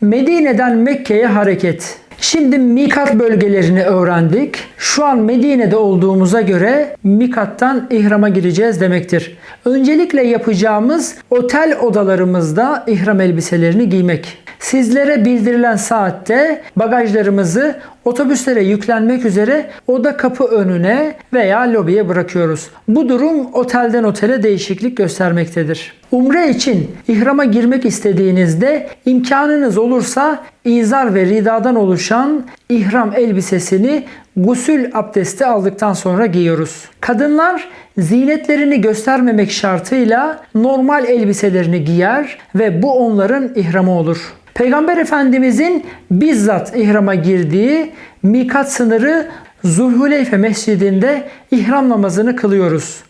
Medine'den Mekke'ye hareket. Şimdi mikat bölgelerini öğrendik. Şu an Medine'de olduğumuza göre mikattan ihrama gireceğiz demektir. Öncelikle yapacağımız otel odalarımızda ihram elbiselerini giymek. Sizlere bildirilen saatte bagajlarımızı otobüslere yüklenmek üzere oda kapı önüne veya lobiye bırakıyoruz. Bu durum otelden otele değişiklik göstermektedir. Umre için ihrama girmek istediğinizde imkanınız olursa izar ve ridadan oluşan ihram elbisesini gusül abdesti aldıktan sonra giyiyoruz. Kadınlar zinetlerini göstermemek şartıyla normal elbiselerini giyer ve bu onların ihramı olur. Peygamber Efendimizin bizzat ihrama girdiği mikat sınırı Zulhuleyfe Mescidinde ihram namazını kılıyoruz.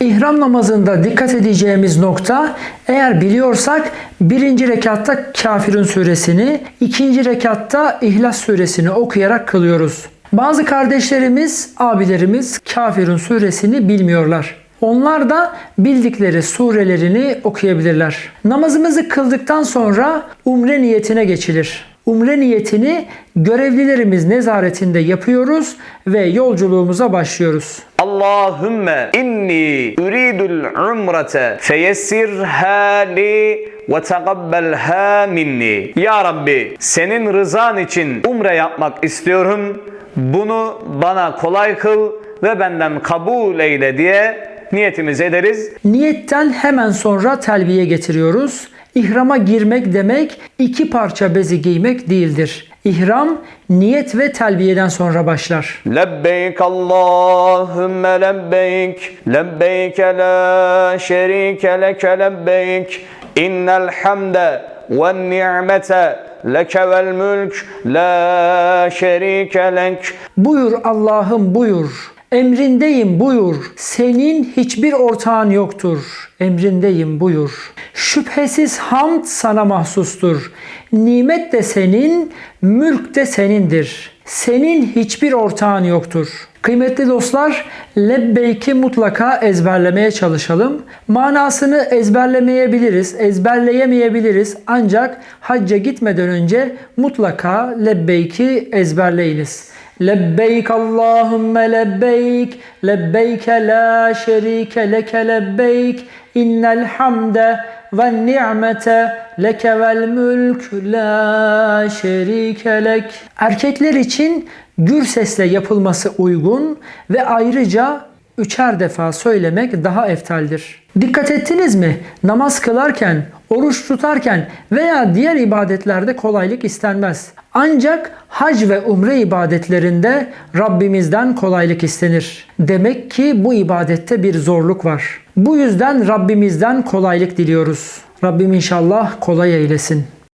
İhram namazında dikkat edeceğimiz nokta eğer biliyorsak birinci rekatta Kafirun suresini, ikinci rekatta İhlas suresini okuyarak kılıyoruz. Bazı kardeşlerimiz, abilerimiz Kafirun suresini bilmiyorlar. Onlar da bildikleri surelerini okuyabilirler. Namazımızı kıldıktan sonra umre niyetine geçilir. Umre niyetini görevlilerimiz nezaretinde yapıyoruz ve yolculuğumuza başlıyoruz. Allahümme inni üridul umrete feyessirha li ve tegabbelha minni. Ya Rabbi senin rızan için umre yapmak istiyorum. Bunu bana kolay kıl ve benden kabul eyle diye niyetimizi ederiz. Niyetten hemen sonra telbiye getiriyoruz. İhrama girmek demek iki parça bezi giymek değildir. İhram niyet ve telbiyeden sonra başlar. Lebbeyk Allahümme lebbeyk Lebbeyk la şerike leke lebbeyk İnnel hamde ve ni'mete leke vel mülk La şerike lek Buyur Allah'ım buyur. Emrindeyim buyur. Senin hiçbir ortağın yoktur. Emrindeyim buyur. Şüphesiz hamd sana mahsustur. Nimet de senin, mülk de senindir. Senin hiçbir ortağın yoktur. Kıymetli dostlar, lebbeyki mutlaka ezberlemeye çalışalım. Manasını ezberlemeyebiliriz, ezberleyemeyebiliriz. Ancak hacca gitmeden önce mutlaka lebbeyki ezberleyiniz. Allahümme lebbeyk, lebbeyke la şerike leke lebbeyk, innel hamde ve ni'mete leke vel mülk la şerike lek. Erkekler için gür sesle yapılması uygun ve ayrıca üçer defa söylemek daha eftaldir. Dikkat ettiniz mi? Namaz kılarken, oruç tutarken veya diğer ibadetlerde kolaylık istenmez. Ancak hac ve umre ibadetlerinde Rabbimizden kolaylık istenir. Demek ki bu ibadette bir zorluk var. Bu yüzden Rabbimizden kolaylık diliyoruz. Rabbim inşallah kolay eylesin.